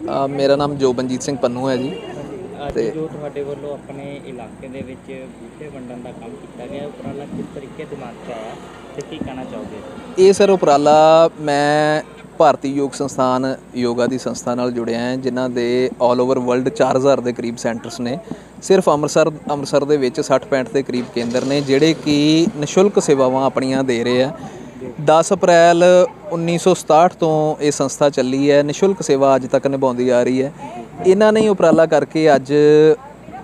ਅ, ਮੇਰਾ ਨਾਮ ਜੋਬਨਜੀਤ ਸਿੰਘ ਪੰਨੂ ਹੈ ਜੀ। ਅੱਜ ਤੇ- ਜੋ ਤੁਹਾਡੇ ਵੱਲੋਂ ਆਪਣੇ ਇਲਾਕੇ ਦੇ ਵਿੱਚ ਬੂਟੇ ਵੰਡਣ ਦਾ ਕੰਮ ਕੀਤਾ ਗਿਆ ਉਪਰਾਲਾ ਕਿਸ ਤਰੀਕੇ ਦਿਮਾਗ 'ਚ ਆਇਆ ਤੇ ਕੀ ਕਹਿਣਾ ਚਾਹੋਗੇ? ਇਹ ਸਰ ਉਪਰਾਲਾ ਮੈਂ ਭਾਰਤੀ ਯੋਗ ਸੰਸਥਾਨ ਯੋਗਾ ਦੀ ਸੰਸਥਾ ਨਾਲ ਜੁੜਿਆ ਹਾਂ ਜਿਨ੍ਹਾਂ ਦੇ 올 ਓਵਰ ਵਰਲਡ 4000 ਦੇ ਕਰੀਬ ਸੈਂਟਰਸ ਨੇ। ਸਿਰਫ ਅੰਮ੍ਰਿਤਸਰ ਅੰਮ੍ਰਿਤਸਰ ਦੇ ਵਿੱਚ 60 65 ਦੇ ਕਰੀਬ ਕੇਂਦਰ ਨੇ ਜਿਹੜੇ ਕਿ ਨਿਸ਼ੁਲਕ ਸੇਵਾਵਾਂ ਆਪਣੀਆਂ ਦੇ ਰਹੇ ਆ। 10 ਅਪ੍ਰੈਲ 1967 ਤੋਂ ਇਹ ਸੰਸਥਾ ਚੱਲੀ ਹੈ। ਨਿਸ਼ੁਲਕ ਸੇਵਾ ਅੱਜ ਤੱਕ ਨਿਭਾਉਂਦੀ ਆ ਰਹੀ ਹੈ। ਇਹਨਾਂ ਨੇ ਹੀ ਉਪਰਾਲਾ ਕਰਕੇ ਅੱਜ,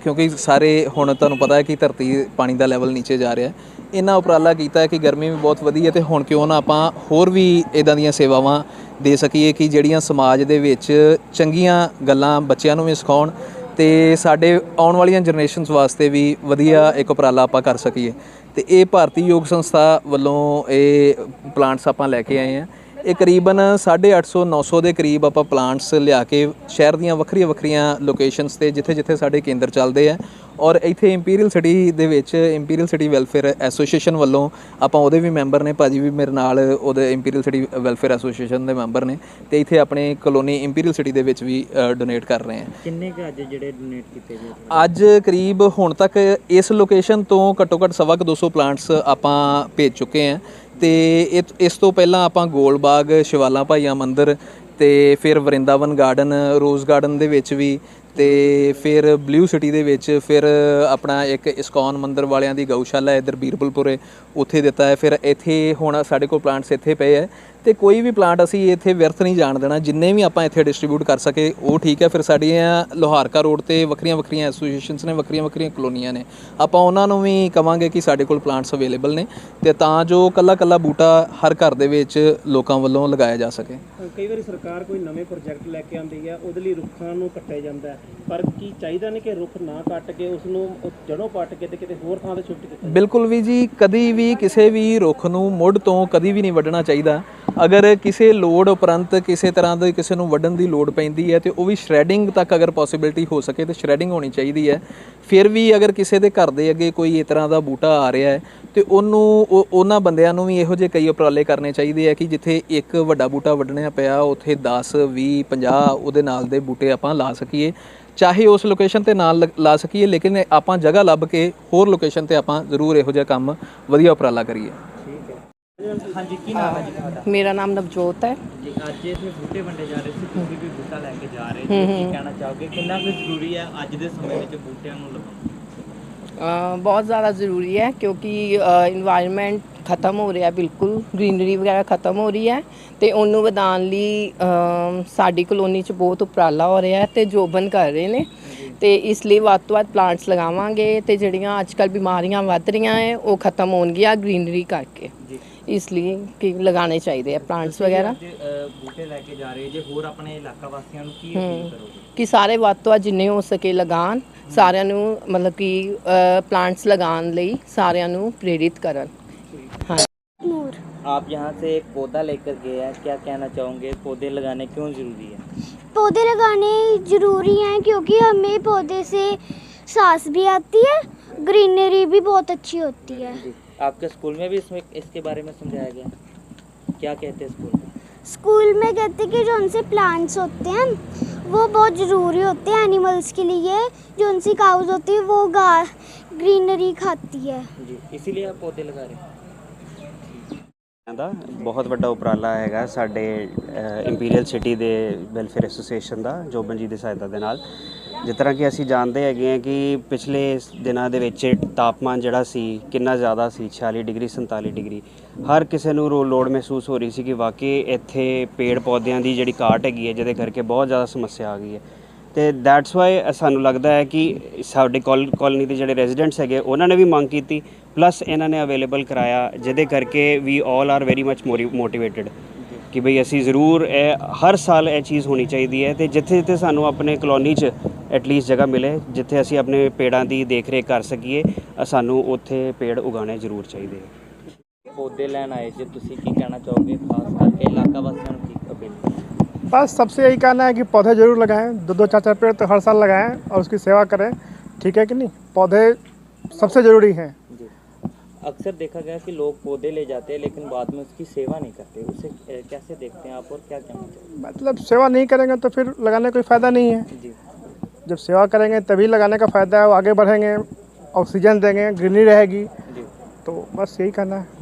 ਕਿਉਂਕਿ ਸਾਰੇ ਹੁਣ ਤੁਹਾਨੂੰ ਪਤਾ ਹੈ ਕਿ ਧਰਤੀ ਪਾਣੀ ਦਾ ਲੈਵਲ ਨੀਚੇ ਜਾ ਰਿਹਾ ਹੈ। ਇਹਨਾਂ ਉਪਰਾਲਾ ਕੀਤਾ ਹੈ ਕਿ ਗਰਮੀ ਵੀ ਬਹੁਤ ਵਧੀ ਹੈ ਤੇ ਹੁਣ ਕਿਉਂ ਨਾ ਆਪਾਂ ਹੋਰ ਵੀ ਇਦਾਂ ਦੀਆਂ ਸੇਵਾਵਾਂ ਦੇ ਸਕੀਏ ਕਿ ਜਿਹੜੀਆਂ ਸਮਾਜ ਦੇ ਵਿੱਚ ਚੰਗੀਆਂ ਗੱਲਾਂ ਬੱਚਿਆਂ ਨੂੰ ਵੀ ਸਿਖਾਉਣ ਤੇ ਸਾਡੇ ਆਉਣ ਵਾਲੀਆਂ ਜਨਰੇਸ਼ਨਸ ਵਾਸਤੇ ਵੀ ਵਧੀਆ ਇੱਕ ਉਪਰਾਲਾ ਆਪਾਂ ਕਰ ਸਕੀਏ। ਤੇ ਇਹ ਭਾਰਤੀ ਯੋਗ ਸੰਸਥਾ ਵੱਲੋਂ ਇਹ ਪਲਾਂਟਸ ਆਪਾਂ ਲੈ ਕੇ ਆਏ ਆ ਇਹ ਕਰੀਬਨ 850 900 ਦੇ ਕਰੀਬ ਆਪਾਂ ਪਲਾਂਟਸ ਲਿਆ ਕੇ ਸ਼ਹਿਰ ਦੀਆਂ ਵੱਖਰੀਆਂ ਵੱਖਰੀਆਂ ਲੋਕੇਸ਼ਨਸ ਤੇ ਜਿੱਥੇ ਜਿੱਥੇ ਸਾਡੇ ਕੇਂਦਰ ਚੱਲਦੇ ਆ। ਔਰ ਇੱਥੇ ਇੰਪੀਰੀਅਲ ਸਿਟੀ ਦੇ ਵਿੱਚ ਇੰਪੀਰੀਅਲ ਸਿਟੀ ਵੈਲਫੇਅਰ ਐਸੋਸੀਏਸ਼ਨ ਵੱਲੋਂ ਆਪਾਂ ਉਹਦੇ ਵੀ ਮੈਂਬਰ ਨੇ ਭਾਜੀ ਵੀ ਮੇਰੇ ਨਾਲ ਉਹਦੇ ਇੰਪੀਰੀਅਲ ਸਿਟੀ ਵੈਲਫੇਅਰ ਐਸੋਸੀਏਸ਼ਨ ਦੇ ਮੈਂਬਰ ਨੇ ਤੇ ਇੱਥੇ ਆਪਣੇ ਕਲੋਨੀ ਇੰਪੀਰੀਅਲ ਸਿਟੀ ਦੇ ਵਿੱਚ ਵੀ ਡੋਨੇਟ ਕਰ ਰਹੇ ਆ। ਕਿੰਨੇ ਕੁ ਅੱਜ ਜਿਹੜੇ ਡੋਨੇਟ ਕੀਤੇ ਗਏ? ਅੱਜ ਕਰੀਬ ਹੁਣ ਤੱਕ ਇਸ ਲੋਕੇਸ਼ਨ ਤੋਂ ਘੱਟੋ ਘੱਟ ਸਵਾ ਕੁ 200 ਪਲਾਂਟਸ ਆਪਾਂ ਭੇਜ ਚੁੱਕੇ ਹਾਂ ਤੇ ਇਹ- ਇਸ ਤੋਂ ਪਹਿਲਾਂ ਆਪਾਂ ਗੋਲ ਬਾਗ ਸ਼ਿਵਾਲਾ ਭਾਈਆ ਮੰਦਿਰ ਤੇ ਫਿਰ ਵਰਿੰਦਾਵਨ ਗਾਰਡਨ, ਰੋਜ਼ ਗਾਰਡਨ ਦੇ ਵਿੱਚ ਵੀ ਤੇ ਫਿਰ ਬਲੂ ਸਿਟੀ ਦੇ ਵਿੱਚ ਫਿਰ ਆਪਣਾ ਇੱਕ ਇਸਕੌਨ ਮੰਦਿਰ ਵਾਲਿਆਂ ਦੀ ਗਊਸ਼ਾਲਾ ਹੈ ਇਧਰ ਬੀਰਬਲਪੁਰੇ ਉੱਥੇ ਦਿੱਤਾ ਹੈ। ਫਿਰ ਇੱਥੇ ਹੁਣ ਸਾਡੇ ਕੋਲ ਪਲਾਂਟਸ ਇੱਥੇ ਪਏ ਹੈ ਤੇ ਕੋਈ ਵੀ ਪਲਾਂਟ ਅਸੀਂ ਇੱਥੇ ਵਿਅਰਥ ਨਹੀਂ ਜਾਣ ਦੇਣਾ ਜਿੰਨੇ ਵੀ ਆਪਾਂ ਇੱਥੇ ਡਿਸਟ੍ਰੀਬਿਊਟ ਕਰ ਸਕੇ ਉਹ ਠੀਕ ਹੈ। ਫਿਰ ਸਾਡੀਆਂ ਲੋਹਾਰਕਾ ਰੋਡ ਤੇ ਵੱਖਰੀਆਂ ਵੱਖਰੀਆਂ ਐਸੋਸੀਏਸ਼ਨਸ ਨੇ ਵੱਖਰੀਆਂ ਵੱਖਰੀਆਂ ਕਲੋਨੀਆਂ ਨੇ। ਆਪਾਂ ਉਹਨਾਂ ਨੂੰ ਵੀ ਕਵਾਂਗੇ ਕਿ ਸਾਡੇ ਕੋਲ ਪਲਾਂਟਸ ਅਵੇਲੇਬਲ ਨੇ ਤੇ ਤਾਂ ਜੋ ਕੱਲਾ ਕੱਲਾ ਬੂਟਾ ਹਰ ਘਰ ਦੇ ਵਿੱਚ ਲੋਕਾਂ ਵੱਲੋਂ ਲਗਾਇਆ ਜਾ ਸਕੇ। ਕਈ ਵਾਰੀ ਸਰਕਾਰ ਕੋਈ ਨਵੇਂ ਪ੍ਰੋਜੈਕਟ ਲੈ ਕੇ ਆਉਂਦੀ ਹੈ ਉਹਦੇ ਲਈ ਰੁੱਖਾਂ ਨੂੰ ਕੱਟਿਆ ਜਾਂਦਾ ਪਰ ਕੀ ਚਾਹੀਦਾ ਨਹੀਂ ਕਿ ਰੁੱਖ ਨਾ ਕੱਟ ਕੇ ਉਸ ਨੂੰ ਜੜੋਂ ਪੱਟ ਕੇ ਤੇ ਕਿਤੇ ਹੋਰ ਥਾਂ ਤੇ ਛੁੱਟ ਦਿੱਤਾ ਬਿਲਕੁਲ ਵੀ ਜੀ ਕਦੀ ਵੀ ਕਿਸੇ ਵੀ ਰੁੱਖ ਨੂੰ ਮੁੱਢ ਤੋਂ ਕਦੀ ਵੀ ਨਹੀਂ ਵੱਢਣਾ ਚਾਹੀਦਾ। ਅਗਰ ਕਿਸੇ ਲੋੜ ਉਪਰੰਤ ਕਿਸੇ ਤਰ੍ਹਾਂ ਦੇ ਕਿਸੇ ਨੂੰ ਵੱਢਣ ਦੀ ਲੋੜ ਪੈਂਦੀ ਹੈ ਤੇ ਉਹ ਵੀ ਸ਼੍ਰੈਡਿੰਗ ਤੱਕ ਅਗਰ ਪੋਸਿਬਿਲਿਟੀ ਹੋ ਸਕੇ ਤੇ ਸ਼੍ਰੈਡਿੰਗ ਹੋਣੀ ਚਾਹੀਦੀ ਹੈ। ਫਿਰ ਵੀ ਅਗਰ ਕਿਸੇ ਦੇ ਘਰ ਦੇ ਅੱਗੇ ਕੋਈ ਇਸ ਤਰ੍ਹਾਂ ਦਾ ਬੂਟਾ ਆ ਰਿਹਾ ਹੈ ਤੇ ਉਹਨੂੰ ਉਹ- ਉਹਨਾਂ ਬੰਦਿਆਂ ਨੂੰ ਵੀ ਇਹੋ ਜਿਹੇ ਕਈ ਉਪਰਾਲੇ ਕਰਨੇ ਚਾਹੀਦੇ ਆ ਕਿ ਜਿੱਥੇ ਇੱਕ ਵੱਡਾ ਬੂਟਾ ਵੱਢਣਾ ਪਿਆ, ਉੱਥੇ 10 20 50 ਉਹਦੇ ਨਾਲ ਦੇ ਬੂਟੇ ਆਪਾਂ ਲਾ ਸਕੀਏ। ਚਾਹੇ ਉਸ ਲੋਕੇਸ਼ਨ ਤੇ ਨਾਲ ਲਾ ਸਕੀਏ, ਲੇਕਿਨ ਆਪਾਂ ਜਗ੍ਹਾ ਲੱਭ ਕੇ ਹੋਰ ਲੋਕੇਸ਼ਨ ਤੇ ਆਪਾਂ ਜ਼ਰੂਰ ਇਹੋ ਜਿਹਾ ਕੰਮ ਵਧੀਆ ਉਪਰਾਲਾ ਕਰੀਏ। ਹਾਂਜੀ ਕੀ ਨਾਮ ਹੈ ਜੀ ਤੁਹਾਡਾ? ਮੇਰਾ ਨਾਮ ਨਵਜੋਤ ਹੈ। ਜੀ ਅੱਜ ਇੱਥੇ ਬੂਟੇ ਵੰਡੇ ਜਾ ਰਹੇ ਸੀ ਤੁਸੀਂ ਵੀ ਬੂਟਾ ਲੈ ਕੇ ਜਾ ਰਹੇ ਸੀ। ਕੀ ਕਹਿਣਾ ਚਾਹੋਗੇ ਕਿੰਨਾ ਕੁ ਜ਼ਰੂਰੀ ਹੈ ਅੱਜ ਦੇ ਸਮੇਂ ਵਿੱਚ ਬੂਟਿਆਂ ਨੂੰ ਲਗਾਉਣਾ? ਅ, ਬਹੁਤ ਜ਼ਿਆਦਾ ਜ਼ਰੂਰੀ ਹੈ ਕਿਉਂਕਿ ਇਨਵਾਇਰਨਮੈਂਟ ਖਤਮ ਹੋ ਰਿਹਾ ਬਿਲਕੁਲ ਗ੍ਰੀਨਰੀ ਵਗੈਰਾ ਖਤਮ ਹੋ ਰਹੀ ਹੈ ਤੇ ਉਹਨੂੰ ਵਧਾਉਣ ਲਈ ਸਾਡੀ ਕਲੋਨੀ 'ਚ ਬਹੁਤ ਉਪਰਾਲਾ ਹੋ ਰਿਹਾ ਤੇ ਜੋਬਨ ਕਰ ਰਹੇ ਨੇ। ਤੇ ਇਸ ਲਈ ਵੱਧ ਤੋਂ ਵੱਧ ਪਲਾਂਟਸ ਲਗਾਵਾਂਗੇ ਤੇ ਜਿਹੜੀਆਂ ਅੱਜਕੱਲ ਬਿਮਾਰੀਆਂ ਵੱਧ ਰਹੀਆਂ ਹੈ ਉਹ ਖਤਮ ਹੋਣਗੀਆਂ ਗ੍ਰੀਨਰੀ ਕਰਕੇ। ਇਸ ਲਈ ਕਿ ਲਗਾਉਣੇ ਚਾਹੀਦੇ ਆ ਪਲਾਂਟਸ ਵਗੈਰਾ। ਬੂਟੇ ਲੈ ਕੇ ਜਾ ਰਹੇ ਜੇ ਹੋਰ ਆਪਣੇ ਇਲਾਕਾ ਵਾਸੀਆਂ ਨੂੰ ਕੀ ਅਪੀਲ ਕਰੋਗੇ? ਕਿ ਸਾਰੇ ਵੱਧ ਤੋਂ ਵੱਧ ਜਿੰਨੇ ਹੋ ਸਕੇ ਲਗਾਉਣ ਸਾਰਿਆਂ ਨੂੰ ਮਤਲਬ ਕਿ ਪਲਾਂਟਸ ਲਗਾਉਣ ਲਈ ਸਾਰਿਆਂ ਨੂੰ ਪ੍ਰੇਰਿਤ ਕਰਨ। आप यहाँ से एक पौधा लेकर गए हैं क्या कहना चाहोगे? पौधे लगाने क्यों ज़रूरी है? पौधे लगाने ज़रूरी हैं क्योंकि हमें पौधे से सांस भी आती है ग्रीनरी भी बहुत अच्छी होती है। आपके स्कूल में भी इसमें इसके बारे में समझाया गया? क्या कहते हैं स्कूल में? स्कूल में कहते हैं कि जो उनसे प्लांट्स होते हैं वो बहुत ज़रूरी होते हैं एनिमल्स के लिए। जो उनसी काउज होती है वो गा ग्रीनरी खाती है। जी। इसीलिए आप पौधे लगा रहे हैं? ਦਾ ਬਹੁਤ ਵੱਡਾ ਉਪਰਾਲਾ ਹੈਗਾ ਸਾਡੇ ਇੰਪੀਰੀਅਲ ਸਿਟੀ ਦੇ ਵੈਲਫੇਅਰ ਐਸੋਸੀਏਸ਼ਨ ਦਾ ਜੋਬਨ ਜੀ ਦੀ ਸਹਾਇਤਾ ਦੇ ਨਾਲ। ਜਿਸ ਤਰ੍ਹਾਂ ਕਿ ਅਸੀਂ ਜਾਣਦੇ ਹੈਗੇ ਹਾਂ ਕਿ ਪਿਛਲੇ ਦਿਨਾਂ ਦੇ ਵਿੱਚ ਤਾਪਮਾਨ ਜਿਹੜਾ ਸੀ, ਕਿੰਨਾ ਜ਼ਿਆਦਾ ਸੀ 46 ਡਿਗਰੀ 47 ਡਿਗਰੀ। ਹਰ ਕਿਸੇ ਨੂੰ ਰੋ, ਲੋੜ ਮਹਿਸੂਸ ਹੋ ਰਹੀ ਸੀ ਕਿ ਵਾਕਈ ਇੱਥੇ ਪੇੜ ਪੌਦਿਆਂ ਦੀ ਜਿਹੜੀ ਘਾਟ ਹੈਗੀ ਹੈ, ਜਿਹਦੇ ਕਰਕੇ ਬਹੁਤ ਜ਼ਿਆਦਾ ਸਮੱਸਿਆ ਆ ਗਈ ਹੈ। ਤੇ ਦੈਟਸ ਵਾਈ ਸਾਨੂੰ ਲੱਗਦਾ ਹੈ ਕਿ ਸਾਡੇ ਕਾਲੋਨੀ ਦੇ ਜਿਹੜੇ ਰੈਜ਼ੀਡੈਂਟਸ ਹੈਗੇ, ਉਹਨਾਂ ਨੇ ਵੀ ਮੰਗ ਕੀਤੀ ਪਲੱਸ ਇਹਨਾਂ ਨੇ ਅਵੇਲੇਬਲ ਕਰਾਇਆ, ਜਿਹਦੇ ਕਰਕੇ ਵੀ all are very much motivated ਕਿ ਭਈ ਅਸੀਂ ਜ਼ਰੂਰ ਇਹ, ਹਰ ਸਾਲ ਇਹ ਚੀਜ਼ ਹੋਣੀ ਚਾਹੀਦੀ ਹੈ ਤੇ ਜਿੱਥੇ ਜਿੱਥੇ ਸਾਨੂੰ ਆਪਣੇ ਕਲੋਨੀ 'ਚ ਐਟਲੀਸਟ ਜਗ੍ਹਾ ਮਿਲੇ, ਜਿੱਥੇ ਅਸੀਂ ਆਪਣੇ ਪੇੜਾਂ ਦੀ ਦੇਖਰੇਖ ਕਰ ਸਕੀਏ ਸਾਨੂੰ ਉੱਥੇ ਪੇੜ ਉਗਾਉਣੇ ਜ਼ਰੂਰ ਚਾਹੀਦੇ ਹੈ। ਲੈਣ ਆਏ ਜੇ, ਤੁਸੀਂ ਕੀ ਕਹਿਣਾ ਚਾਹੋਗੇ? ਖਾਸ ਕਰਕੇ ਇਲਾਕਾ ਵਾਸੀਆਂ ਨੂੰ ਕੀ ਅਪੀਲ? बस सबसे यही कहना है कि पौधे ज़रूर लगाएँ दो दो चार चार पेड़ तो हर साल लगाएँ और उसकी सेवा करें। ठीक है कि नहीं? पौधे सबसे ज़रूरी हैं। अक्सर देखा गया कि लोग पौधे ले जाते हैं लेकिन बाद में उसकी सेवा नहीं करते। उसे कैसे देखते हैं आप और क्या कहना चाहिए मतलब सेवा नहीं करेंगे तो फिर लगाने का कोई फ़ायदा नहीं है। जी। जब सेवा करेंगे तभी लगाने का फ़ायदा है वो आगे बढ़ेंगे ऑक्सीजन देंगे ग्रीनरी रहेगी। जी। तो बस यही कहना है।